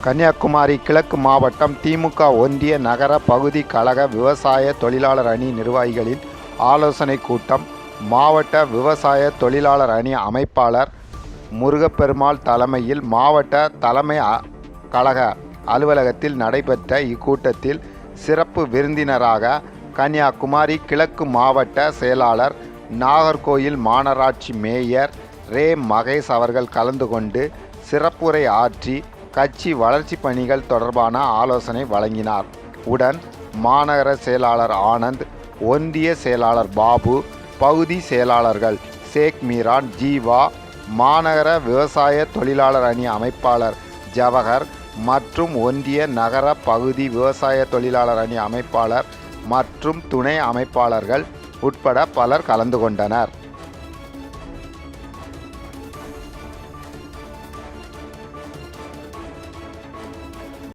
கன்னியாகுமரி கிழக்கு மாவட்டம் திமுக ஒன்றிய நகர பகுதி கழக விவசாய தொழிலாளர் அணி நிர்வாகிகளின் ஆலோசனை கூட்டம். மாவட்ட விவசாய தொழிலாளர் அணி அமைப்பாளர் முருகப்பெருமாள் தலைமையில் மாவட்ட தலைமை கழக அலுவலகத்தில் நடைபெற்ற இக்கூட்டத்தில் சிறப்பு விருந்தினராக கன்னியாகுமரி கிழக்கு மாவட்ட செயலாளர் நாகர்கோயில் மாநகராட்சி மேயர் ரே மகேஷ் அவர்கள் கலந்து கொண்டு சிறப்புரை ஆற்றி கட்சி வளர்ச்சி பணிகள் தொடர்பான ஆலோசனை வழங்கினார். உடன் மாநகர செயலாளர் ஆனந்த் ஒன்றிய செயலாளர் பாபு பகுதி செயலாளர்கள் ஷேக் மீரான் ஜீவா மாநகர விவசாய தொழிலாளர் அணி அமைப்பாளர் ஜவஹர் மற்றும் ஒன்றிய நகர பகுதி விவசாய தொழிலாளர் அணி அமைப்பாளர் மற்றும் துணை அமைப்பாளர்கள் உட்பட பலர் கலந்து கொண்டனர்.